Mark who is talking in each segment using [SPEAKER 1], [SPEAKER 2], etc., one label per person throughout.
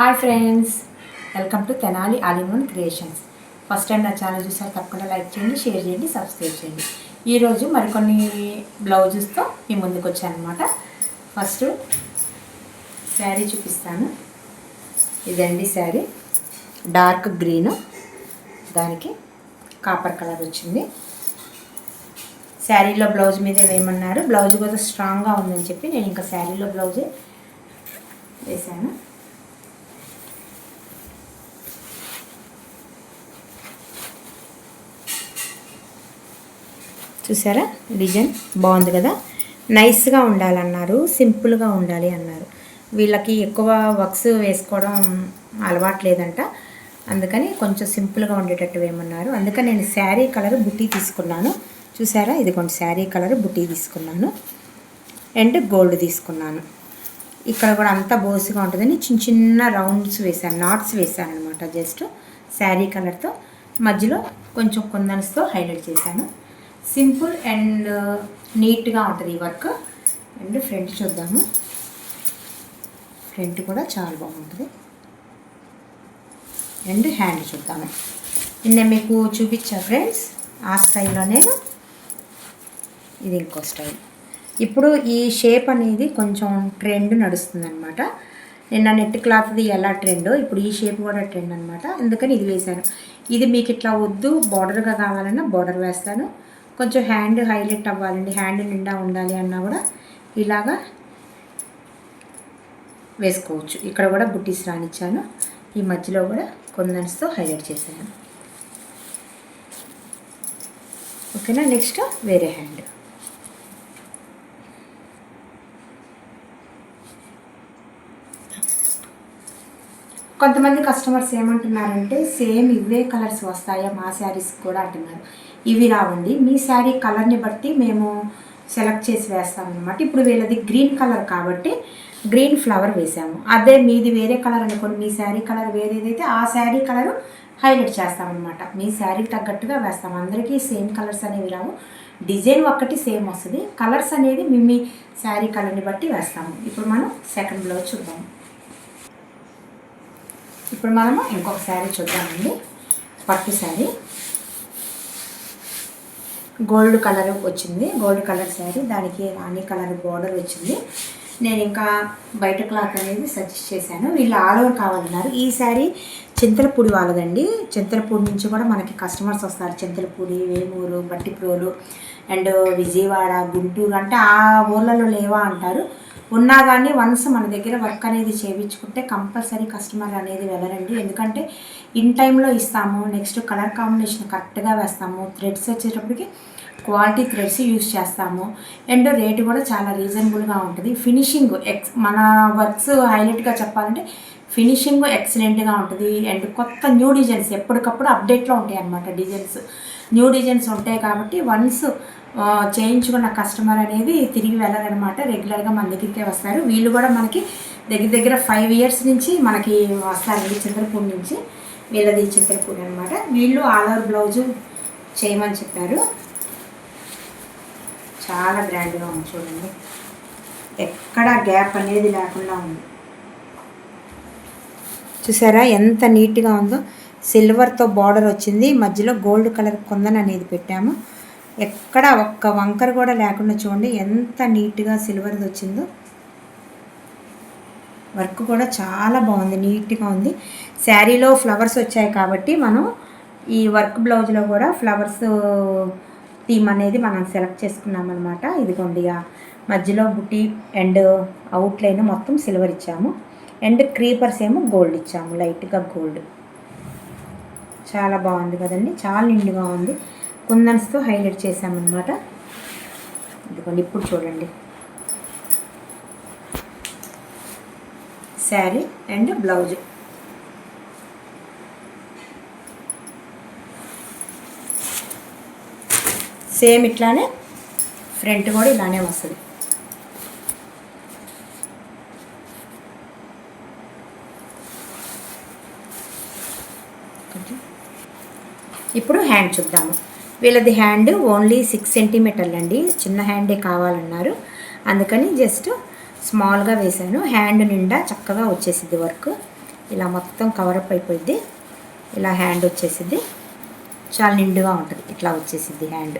[SPEAKER 1] Hi friends welcome to Tenali ఆలిమోన్ creations first time నా channel చూసారు తప్పకుండా లైక్ చేయండి షేర్ చేయండి సబ్స్క్రైబ్ చేయండి. ఈరోజు మరికొన్ని బ్లౌజెస్తో మీ ముందుకు వచ్చానమాట ఫస్ట్ శారీ చూపిస్తాను. ఇదండి శారీ డార్క్ గ్రీన్ దానికి కాపర్ కలర్ వచ్చింది. శారీలో బ్లౌజ్ మీద వేయమన్నారు బ్లౌజ్ కూడా స్ట్రాంగ్గా ఉందని చెప్పి నేను ఇంకా శారీలో బ్లౌజే వేశాను చూసారా? డిజైన్ బాగుంది కదా? నైస్గా ఉండాలన్నారు సింపుల్గా ఉండాలి అన్నారు. వీళ్ళకి ఎక్కువ వర్క్స్ వేసుకోవడం అలవాటు లేదంట అందుకని కొంచెం సింపుల్గా ఉండేటట్టు వేయమన్నారు. అందుకని నేను శారీ కలర్ బుట్టి తీసుకున్నాను. చూసారా? ఇదిగోండి శారీ కలర్ బుట్టి తీసుకున్నాను. అండ్ గోల్డ్ తీసుకున్నాను. ఇక్కడ కూడా అంతా బోసుగా ఉంటుందని చిన్న చిన్న రౌండ్స్ వేసాను నాట్స్ వేసాను అనమాట జస్ట్ శారీ కలర్తో. మధ్యలో కొంచెం కొందనస్తో హైలైట్ చేశాను. సింపుల్ అండ్ uh, నీట్గా ఉంటుంది ఈ వర్క్. అండ్ ఫ్రంట్ చూద్దాము. ఫ్రంట్ కూడా చాలా బాగుంటుంది. అండ్ హ్యాండ్ చూద్దాము. నిన్న మీకు చూపించా ఫ్రెండ్స్ ఆ స్టైల్లో నేను ఇది ఇంకో స్టైల్. ఇప్పుడు ఈ షేప్ అనేది కొంచెం ట్రెండ్ నడుస్తుంది అనమాట నిన్న నెట్ క్లాత్ది ఎలా ట్రెండో ఇప్పుడు ఈ షేప్ కూడా ట్రెండ్ అనమాట అందుకని ఇది వేశాను ఇది మీకు ఇట్లా వద్దు బార్డర్గా కావాలన్నా బార్డర్ వేస్తాను. కొంచెం హ్యాండ్ హైలైట్ అవ్వాలండి హ్యాండ్ నిండా ఉండాలి అన్నా కూడా ఇలాగా వేసుకోవచ్చు. ఇక్కడ కూడా బుట్టీస్ రానిచ్చాను. ఈ మధ్యలో కూడా కొందన్స్తో హైలైట్ చేశాను. ఓకేనా? నెక్స్ట్ వేరే హ్యాండ్. కొంతమంది కస్టమర్స్ ఏమంటున్నారంటే సేమ్ ఇవే కలర్స్ వస్తాయా? మా శారీస్ కూడా అంటున్నారు. ఇవి రావండి. మీ శారీ కలర్ని బట్టి మేము సెలెక్ట్ చేసి వేస్తామన్నమాట. ఇప్పుడు వీళ్ళది గ్రీన్ కలర్ కాబట్టి గ్రీన్ ఫ్లవర్ వేసాము. అదే మీది వేరే కలర్ అనుకోండి మీ శారీ కలర్ వేరేదైతే ఆ శారీ కలర్ హైలైట్ చేస్తామన్నమాట. మీ శారీకి తగ్గట్టుగా వేస్తాం. అందరికీ సేమ్ కలర్స్ అనేవి రావు. డిజైన్ ఒక్కటి సేమ్ వస్తుంది. కలర్స్ అనేది మీ మీ శారీ కలర్ని బట్టి వేస్తాము. ఇప్పుడు మనం సెకండ్ బ్లౌజ్ చూద్దాము. ఇప్పుడు మనము ఇంకొక శారీ చూద్దామండి. పట్టు శారీ. గోల్డ్ కలర్ వచ్చింది గోల్డ్ కలర్ శారీ. దానికి రాణి కలర్ బార్డర్ వచ్చింది. నేను ఇంకా బయట క్లాత్ అనేది సజెస్ట్ చేశాను. వీళ్ళు ఆల్ ఓవర్ కావాలన్నారు. ఈ శారీ చింతలపూడి వాళ్ళదండి. చింతలపూడి నుంచి కూడా మనకి కస్టమర్స్ వస్తారు. చింతలపూడి వేమూరు బట్టిప్రోలు అండ్ విజయవాడ గుంటూరు అంటే ఆ ఊర్లలో లేవా అంటారు. ఉన్నా కానీ వన్స్ మన దగ్గర వర్క్ అనేది చేయించుకుంటే కంపల్సరీ కస్టమర్ అనేది వెళ్ళరండి. ఎందుకంటే ఇన్ టైంలో ఇస్తాము నెక్స్ట్ కలర్ కాంబినేషన్ కరెక్ట్గా వేస్తాము థ్రెడ్స్ వచ్చేటప్పటికి క్వాలిటీ థ్రెడ్స్ యూస్ చేస్తాము. అండ్ రేటు కూడా చాలా రీజనబుల్గా ఉంటుంది. ఫినిషింగ్ ఎక్స్ మన వర్క్స్ హైలైట్గా చెప్పాలంటే ఫినిషింగ్ ఎక్సలెంట్గా ఉంటుంది. అండ్ కొత్త న్యూ డిజైన్స్ ఎప్పటికప్పుడు అప్డేట్లో ఉంటాయి అన్నమాట డిజైన్స్. న్యూ డిజైన్స్ ఉంటాయి కాబట్టి వన్స్ చేయించుకున్న కస్టమర్ అనేది తిరిగి వెళ్ళారనమాట. రెగ్యులర్గా మన దగ్గరికే వస్తారు. వీళ్ళు కూడా మనకి దగ్గర దగ్గర ఫైవ్ ఇయర్స్ నుంచి మనకి వస్తారండి చింతలపూడి నుంచి వీళ్ళది చింతలపూడి అనమాట. వీళ్ళు ఆల్ ఓవర్ బ్లౌజు చేయమని చెప్పారు. చాలా గ్రాండ్గా ఉంది చూడండి. ఎక్కడ గ్యాప్ అనేది లేకుండా ఉంది. చూసారా ఎంత నీట్గా ఉందో? సిల్వర్తో బార్డర్ వచ్చింది. మధ్యలో గోల్డ్ కలర్ కొందని అనేది పెట్టాము. ఎక్కడ ఒక్క వంకర కూడా లేకుండా చూడండి. ఎంత నీట్గా సిల్వర్ది వచ్చిందో. వర్క్ కూడా చాలా బాగుంది నీట్గా ఉంది. శారీలో ఫ్లవర్స్ వచ్చాయి కాబట్టి మనం ఈ వర్క్ బ్లౌజ్లో కూడా ఫ్లవర్స్ థీమ్ అనేది మనం సెలెక్ట్ చేసుకున్నాం అనమాట ఇదిగోండి మధ్యలో బుటీ అండ్ అవుట్లైన్ మొత్తం సిల్వర్ ఇచ్చాము. అండ్ క్రీపర్స్ ఏమో గోల్డ్ ఇచ్చాము లైట్గా గోల్డ్. చాలా బాగుంది కదండి చాలా నిండుగా ఉంది. కుందన్స్తో హైలైట్ చేసామన్నమాట ఇదిగోండి ఇప్పుడు చూడండి. Sari and blouse. సేమ్ ఇట్లానే ఫ్రంట్ కూడా ఇలానే వస్తుంది. ఇప్పుడు హ్యాండ్ చూద్దాము. వీళ్ళది హ్యాండ్ ఓన్లీ సిక్స్ సెంటీమీటర్లు అండి. చిన్న హ్యాండే కావాలన్నారు. అందుకని జస్ట్ స్మాల్గా వేశాను. హ్యాండ్ నిండా చక్కగా వచ్చేసింది వర్క్ ఇలా మొత్తం కవరప్ అయిపోయింది ఇలా హ్యాండ్ వచ్చేసిద్ది. చాలా నిండుగా ఉంటుంది. ఇట్లా వచ్చేసిద్ది హ్యాండ్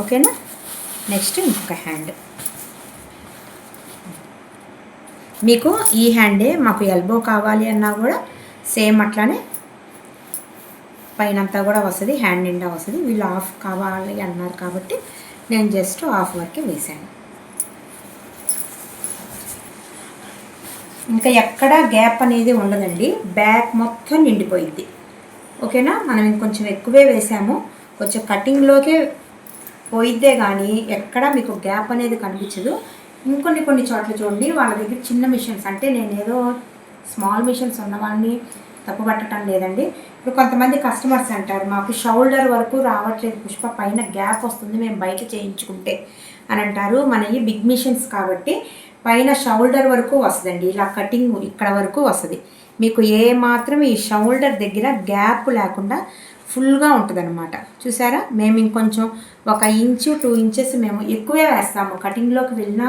[SPEAKER 1] ఓకేనా నెక్స్ట్ ఇంకొక హ్యాండ్ మీకు ఈ హ్యాండే మాకు ఎల్బో కావాలి అన్నా కూడా సేమ్ అట్లానే పైన అంతా కూడా వస్తుంది హ్యాండ్ నిండా వస్తుంది. వీళ్ళు ఆఫ్ కావాలి అన్నారు కాబట్టి నేను జస్ట్ ఆఫ్ వరకే వేసాను ఇంకా ఎక్కడ గ్యాప్ అనేది ఉండదండి. బ్యాక్ మొత్తం నిండిపోయింది. ఓకేనా? మనం ఇంకొంచెం ఎక్కువే వేసాము కొంచెం కటింగ్లోకే పోయిద్దే కానీ ఎక్కడ మీకు గ్యాప్ అనేది కనిపించదు. ఇంకొన్ని కొన్ని చోట్ల చూడండి. వాళ్ళ దగ్గర చిన్న మిషన్స్ అంటే నేను ఏదో స్మాల్ మిషన్స్ ఉన్నవాడిని తప్పు పట్టడం లేదండి. ఇప్పుడు కొంతమంది కస్టమర్స్ అంటారు మాకు షోల్డర్ వరకు రావట్లేదు పుష్ప పైన గ్యాప్ వస్తుంది మేము బయట చేయించుకుంటే అని అంటారు. మనవి బిగ్ మిషన్స్ కాబట్టి పైన షోల్డర్ వరకు వస్తుందండి. ఇలా కటింగ్ ఇక్కడ వరకు వస్తుంది. మీకు ఏ మాత్రం ఈ షోల్డర్ దగ్గర గ్యాప్ లేకుండా ఫుల్గా ఉంటుందన్నమాట. చూసారా? మేము ఇంకొంచెం ఒక ఇంచు టూ ఇంచెస్ మేము ఎక్కువే వేస్తాము. కటింగ్లోకి వెళ్ళినా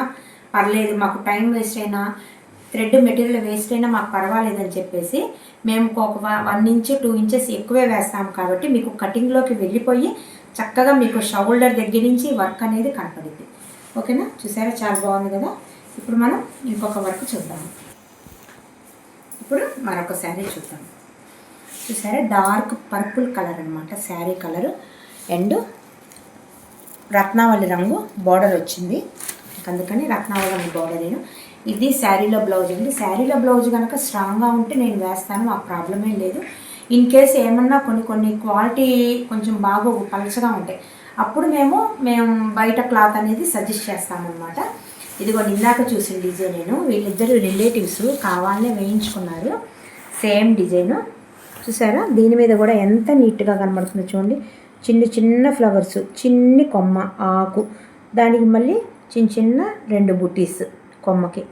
[SPEAKER 1] పర్లేదు మాకు టైం వేస్ట్ అయినా థ్రెడ్ మెటీరియల్ వేస్ట్ అయినా మాకు పర్వాలేదని చెప్పేసి మేము ఒక వన్ ఇంచ్ టూ ఇంచెస్ ఎక్కువే వేస్తాము కాబట్టి మీకు కటింగ్లోకి వెళ్ళిపోయి చక్కగా మీకు షోల్డర్ దగ్గర నుంచి వర్క్ అనేది కనపడుద్ది. ఓకేనా? చూసారా? చాలా బాగుంది కదా? ఇప్పుడు మనం ఇంకొక వర్క్ చూద్దాము ఇప్పుడు మరొక శారీ చూద్దాం. చూసారా? డార్క్ పర్పుల్ కలర్ అనమాట శారీ కలర్. అండ్ రత్నావళి రంగు బార్డర్ వచ్చింది. అందుకని రత్నావళి రంగు బార్డర్ నేను ఇది శారీలో బ్లౌజ్ అండి. శారీలో బ్లౌజ్ కనుక స్ట్రాంగ్గా ఉంటే నేను వేస్తాను మాకు ప్రాబ్లమే లేదు. ఇన్ కేస్ ఏమన్నా కొన్ని కొన్ని క్వాలిటీ కొంచెం బాగా పలచగా ఉంటాయి అప్పుడు మేము మేము బయట క్లాత్ అనేది సజెస్ట్ చేస్తామన్నమాట. ఇదిగో ఇందాక చూసిన డిజైన్ నేను. వీళ్ళిద్దరు రిలేటివ్స్ కావాలనే వేయించుకున్నారు. Same design. చూసారా? దీని మీద కూడా ఎంత నీట్గా కనబడుతుందో చూడండి. చిన్న చిన్న ఫ్లవర్స్ చిన్ని కొమ్మ ఆకు. దానికి మళ్ళీ చిన్న చిన్న రెండు బుటీస్. కొమ్మకి.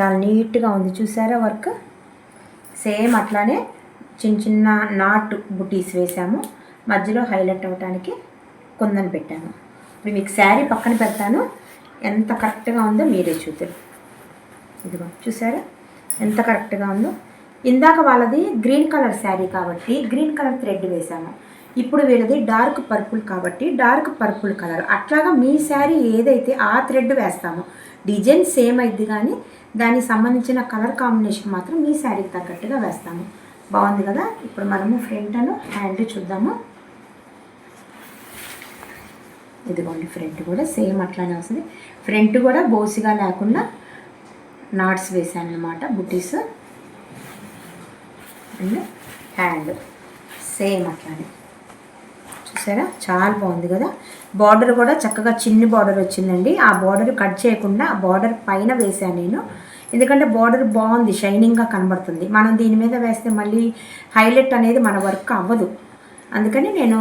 [SPEAKER 1] చాలా నీట్గా ఉంది. చూసారా వర్క్? సేమ్ అట్లానే చిన్న చిన్న నాట్ బుటీస్ వేసాము. మధ్యలో హైలైట్ అవ్వడానికి కొందని పెట్టాను. ఇప్పుడు మీకు శారీ పక్కన పెడతాను. ఎంత కరెక్ట్గా ఉందో మీరే చూద్దరు. ఇదిగో చూసారా? ఎంత కరెక్ట్గా ఉందో. ఇందాక వాళ్ళది గ్రీన్ కలర్ శారీ కాబట్టి గ్రీన్ కలర్ థ్రెడ్ వేసాము. ఇప్పుడు వీళ్ళది డార్క్ పర్పుల్ కాబట్టి డార్క్ పర్పుల్ కలర్ అట్లాగా మీ శారీ ఏదైతే ఆ థ్రెడ్ వేస్తామో డిజైన్ సేమ్ అయింది కానీ దానికి సంబంధించిన కలర్ కాంబినేషన్ మాత్రం మీ శారీకి తగ్గట్టుగా వేస్తాము. బాగుంది కదా? ఇప్పుడు మనము ఫ్రంట్ అను హ్యాండ్ చూద్దాము. ఇదిగోండి ఫ్రంట్ కూడా సేమ్ అట్లానే వస్తుంది. ఫ్రంట్ కూడా బోసిగా లేకుండా నాట్స్ వేసాను అనమాట బుటీస్ అండ్ హ్యాండ్ సేమ్ అట్లానే. చూసారా చాలా బాగుంది కదా. బార్డర్ కూడా చక్కగా చిన్ని బార్డర్ వచ్చిందండి. ఆ బార్డర్ కట్ చేయకుండా ఆ బార్డర్ పైన వేసాను నేను. ఎందుకంటే బార్డర్ బాగుంది షైనింగ్గా కనబడుతుంది. మనం దీని మీద వేస్తే మళ్ళీ హైలైట్ అనేది మన వర్క్ అవ్వదు. అందుకని నేను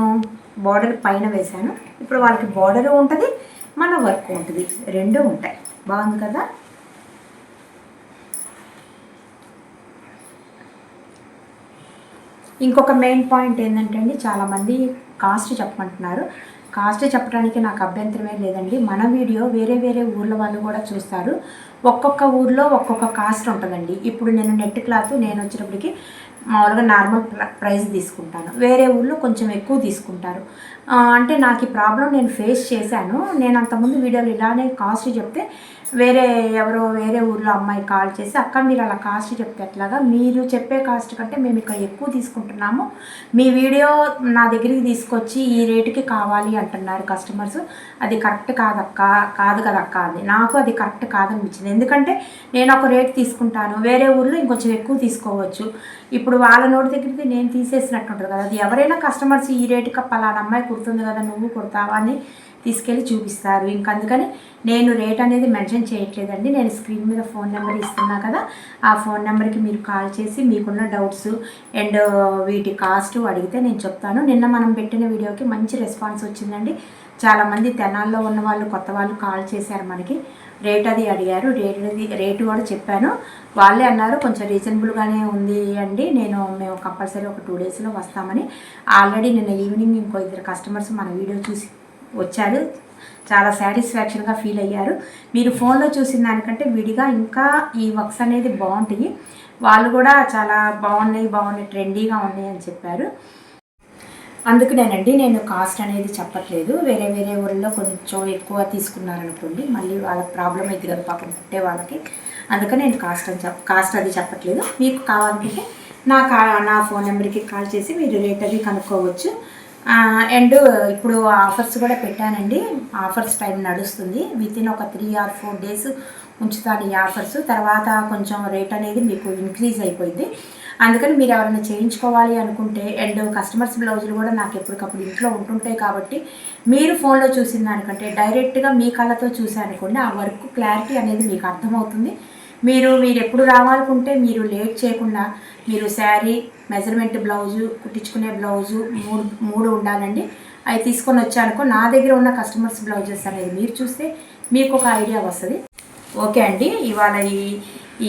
[SPEAKER 1] బార్డర్ పైన వేశాను. ఇప్పుడు వాళ్ళకి బార్డర్ ఉంటుంది మన వర్క్ ఉంటుంది. రెండు ఉంటాయి. బాగుంది కదా? ఇంకొక మెయిన్ పాయింట్ ఏంటంటే అండి చాలామంది కాస్ట్ చెప్పమంటున్నారు. కాస్ట్ చెప్పడానికి నాకు అభ్యంతరమే లేదండి. మన వీడియో వేరే వేరే ఊర్ల వాళ్ళు కూడా చూస్తారు. ఒక్కొక్క ఊర్లో ఒక్కొక్క కాస్ట్ ఉంటుందండి. ఇప్పుడు నేను నెట్ క్లాత్ నేను వచ్చినప్పటికి మామూలుగా నార్మల్ ప్రైస్ తీసుకుంటాను. వేరే ఊళ్ళో కొంచెం ఎక్కువ తీసుకుంటారు. అంటే నాకు ఈ ప్రాబ్లం నేను ఫేస్ చేశాను. నేను అంతకుముందు వీడియోలు ఇలానే కాస్ట్ చెప్తే వేరే ఎవరో వేరే ఊర్లో అమ్మాయి కాల్ చేసి అక్క మీరు అలా కాస్ట్ చెప్తే ఎట్లాగా? మీరు చెప్పే కాస్ట్ కంటే మేము ఇక్కడ ఎక్కువ తీసుకుంటున్నాము. మీ వీడియో నా దగ్గరికి తీసుకొచ్చి ఈ రేటుకి కావాలి అంటున్నారు కస్టమర్స్. అది కరెక్ట్ కాదక్క కాదు కదక్క అది. నాకు అది కరెక్ట్ కాదనిపించింది. ఎందుకంటే నేను ఒక రేట్ తీసుకుంటాను. వేరే ఊర్లో ఇంకొంచెం ఎక్కువ తీసుకోవచ్చు. ఇప్పుడు వాళ్ళ నోటి దగ్గరికి నేను తీసేసినట్టు ఉంటుంది కదా. అది ఎవరైనా కస్టమర్స్ ఈ రేటుకి పలానా అమ్మాయి కుడుతుంది కదా నువ్వు కుడతావా? అని తీసుకెళ్ళి చూపిస్తారు. ఇంక అందుకని నేను రేట్ అనేది మెన్షన్ చేయట్లేదండి. నేను స్క్రీన్ మీద ఫోన్ నెంబర్ ఇస్తున్నా కదా ఆ ఫోన్ నెంబర్కి మీరు కాల్ చేసి మీకున్న డౌట్స్ అండ్ వీటి కాస్ట్ అడిగితే నేను చెప్తాను. నిన్న మనం పెట్టిన వీడియోకి మంచి రెస్పాన్స్ వచ్చిందండి. చాలామంది తెనాల్లో ఉన్న వాళ్ళు కొత్త వాళ్ళు కాల్ చేశారు మనకి. రేట్ అది అడిగారు. రేట్ అది రేటు కూడా చెప్పాను. వాళ్ళే అన్నారు కొంచెం రీజనబుల్గానే ఉంది అండి. నేను మేము కంపల్సరీ ఒక టూ డేస్లో వస్తామని. ఆల్రెడీ నిన్న ఈవినింగ్ ఇంకో ఇద్దరు కస్టమర్స్ మన వీడియో చూసి వచ్చారు. చాలా సాటిస్ఫాక్షన్గా ఫీల్ అయ్యారు. మీరు ఫోన్లో చూసిన దానికంటే విడిగా ఇంకా ఈ వర్క్స్ అనేది బాగుంటాయి. వాళ్ళు కూడా చాలా బాగున్నాయి బాగున్నాయి ట్రెండీగా ఉన్నాయి అని చెప్పారు. అందుకునేనండి నేను కాస్ట్ అనేది చెప్పట్లేదు. వేరే వేరే ఊళ్ళో కొంచెం ఎక్కువ తీసుకున్నారనుకోండి మళ్ళీ వాళ్ళకి ప్రాబ్లం అవుతుంది కదా పాపం పుట్టే వాళ్ళకి. అందుకని నేను కాస్ట్ అని చెప్ కాస్ట్ అది చెప్పట్లేదు. మీకు కావాలంటే నా కా నా ఫోన్ నెంబర్కి కాల్ చేసి మీరు రేట్ అది కనుక్కోవచ్చు. అండ్ ఇప్పుడు ఆఫర్స్ కూడా పెట్టానండి. ఆఫర్స్ టైం నడుస్తుంది. విత్ ఇన్ ఒక త్రీ ఆర్ ఫోర్ డేస్ ఉంచుతాను ఈ ఆఫర్స్. తర్వాత కొంచెం రేట్ అనేది మీకు ఇంక్రీజ్ అయిపోయింది. అందుకని మీరు ఎవరైనా చేయించుకోవాలి అనుకుంటే అండ్ కస్టమర్స్ బ్లౌజులు కూడా నాకు ఎప్పటికప్పుడు ఇంట్లో ఉంటుంటాయి కాబట్టి మీరు ఫోన్లో చూసిన దానికంటే డైరెక్ట్గా మీ కళ్ళతో చూసానుకోండి ఆ వర్క్ క్లారిటీ అనేది మీకు అర్థమవుతుంది. మీరు మీరు ఎప్పుడు రావాలనుకుంటే మీరు లేట్ చేయకుండా మీరు శారీ మెజర్మెంట్ బ్లౌజు కుట్టించుకునే బ్లౌజు మూడు మూడు ఉండాలండి. అవి తీసుకొని వచ్చానుకో నా దగ్గర ఉన్న కస్టమర్స్ బ్లౌజెస్ అనేది మీరు చూస్తే మీకు ఒక ఐడియా వస్తుంది. ఓకే అండి ఇవాళ ఈ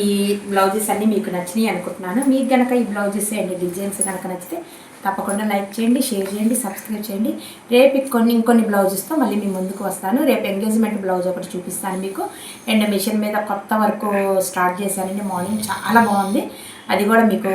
[SPEAKER 1] ఈ బ్లౌజెస్ అన్నీ మీకు నచ్చినాయి అనుకుంటున్నాను. మీకు కనుక ఈ బ్లౌజెస్ అండి డిజైన్స్ కనుక నచ్చితే తప్పకుండా లైక్ చేయండి షేర్ చేయండి సబ్స్క్రైబ్ చేయండి. రేపు కొన్ని ఇంకొన్ని బ్లౌజెస్తో మళ్ళీ మీ ముందుకు వస్తాను. రేపు ఎంగేజ్మెంట్ బ్లౌజ్ ఒకటి చూపిస్తాను మీకు. అండ్ మిషన్ మీద కొత్త వర్క్ స్టార్ట్ చేశానండి. మార్నింగ్ చాలా బాగుంది. అది కూడా మీకు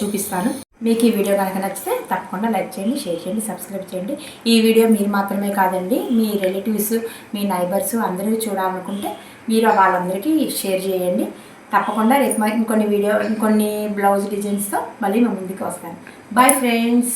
[SPEAKER 1] చూపిస్తాను. మీకు ఈ వీడియో కనుక నచ్చితే తప్పకుండా లైక్ చేయండి షేర్ చేయండి సబ్స్క్రైబ్ చేయండి. ఈ వీడియో మీరు మాత్రమే కాదండి మీ రిలేటివ్స్ మీ నైబర్స్ అందరూ చూడాలనుకుంటే మీరు వాళ్ళందరికీ షేర్ చేయండి. తప్పకుండా రేపు ఇంకొన్ని వీడియో ఇంకొన్ని బ్లౌజ్ డిజైన్స్తో మళ్ళీ మేము ముందుకు వస్తాను. Bye friends